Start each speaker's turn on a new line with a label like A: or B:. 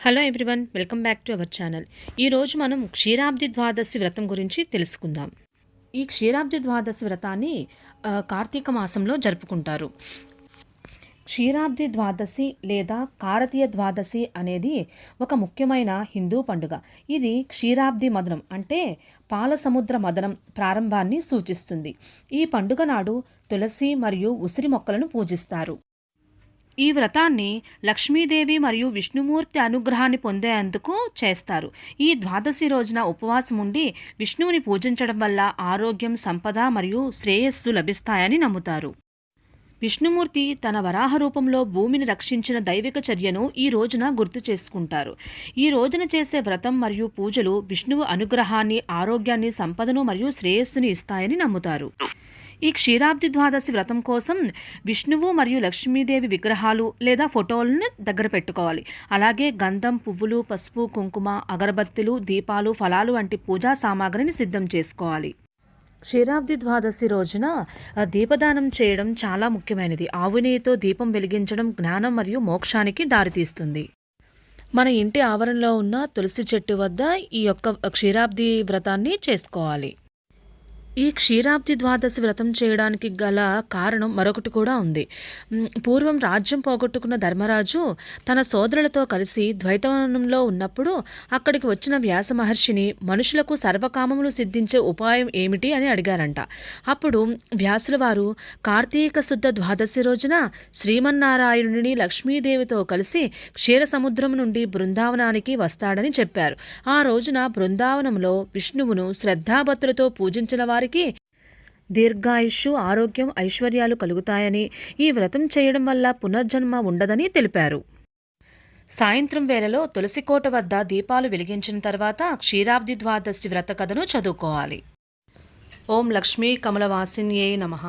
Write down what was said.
A: Hello everyone welcome back to our channel. ఈరోజు మనం క్షీరాబ్ది ద్వాదశి వ్రతం గురించి తెలుసుకుందాం. ఈ క్షీరాబ్ది ద్వాదశి వ్రతాన్ని కార్తీక మాసంలో జరుపుకుంటారు. క్షీరాబ్ది ద్వాదశి లేదా కారతీయ ద్వాదశి అనేది ఒక ముఖ్యమైన హిందూ పండుగ. ఇది క్షీరాబ్ది మదనం అంటే పాల సముద్ర మదనం ప్రారంభాన్ని సూచిస్తుంది. ఈ పండుగ నాడు తులసి మరియు ఉసిరి మొక్కలను పూజిస్తారు. ఈ వ్రతాన్ని లక్ష్మీదేవి మరియు విష్ణుమూర్తి అనుగ్రహాన్ని పొందేందుకు చేస్తారు. ఈ ద్వాదశి రోజున ఉపవాసం ఉండి విష్ణువుని పూజించడం వల్ల ఆరోగ్యం సంపద మరియు శ్రేయస్సు లభిస్తాయని నమ్ముతారు. విష్ణుమూర్తి తన వరాహ రూపంలో భూమిని రక్షించిన దైవిక చర్యను ఈ రోజున గుర్తు చేసుకుంటారు. ఈ రోజున చేసే వ్రతం మరియు పూజలు విష్ణువు అనుగ్రహాన్ని ఆరోగ్యాన్ని సంపదను మరియు శ్రేయస్సుని ఇస్తాయని నమ్ముతారు. ఈ క్షీరాబ్ది ద్వాదశి వ్రతం కోసం విష్ణువు మరియు లక్ష్మీదేవి విగ్రహాలు లేదా ఫోటోలను దగ్గర పెట్టుకోవాలి. అలాగే గంధం పువ్వులు పసుపు కుంకుమ అగరబత్తులు దీపాలు ఫలాలు వంటి పూజా సామాగ్రిని సిద్ధం చేసుకోవాలి. క్షీరాబ్ది ద్వాదశి రోజున దీపదానం చేయడం చాలా ముఖ్యమైనది. ఆవు దీపం వెలిగించడం జ్ఞానం మరియు మోక్షానికి దారితీస్తుంది. మన ఇంటి ఆవరణలో ఉన్న తులసి చెట్టు వద్ద ఈ యొక్క క్షీరాబ్ది వ్రతాన్ని చేసుకోవాలి. ఈ క్షీరాబ్ది ద్వాదశి వ్రతం చేయడానికి గల కారణం మరొకటి కూడా ఉంది. పూర్వం రాజ్యం పోగొట్టుకున్న ధర్మరాజు తన సోదరులతో కలిసి ద్వైతవనంలో ఉన్నప్పుడు అక్కడికి వచ్చిన వ్యాస మహర్షిని మనుషులకు సర్వకామములు సిద్ధించే ఉపాయం ఏమిటి అని అడిగారంట. అప్పుడు వ్యాసుల వారు కార్తీక శుద్ధ ద్వాదశి రోజున శ్రీమన్నారాయణుని లక్ష్మీదేవితో కలిసి క్షీర సముద్రం నుండి బృందావనానికి వస్తాడని చెప్పారు. ఆ రోజున బృందావనంలో విష్ణువును శ్రద్ధాభక్తులతో పూజించిన వారి వారికి దీర్ఘాయుష్షు ఆరోగ్యం ఐశ్వర్యాలు కలుగుతాయని ఈ వ్రతం చేయడం వల్ల పునర్జన్మ ఉండదని తెలిపారు. సాయంత్రం వేళలో తులసికోట వద్ద దీపాలు వెలిగించిన తర్వాత క్షీరాబ్ది ద్వాదశి వ్రత కథను చదువుకోవాలి. ఓం లక్ష్మీ కమలవాసిన్యే నమః.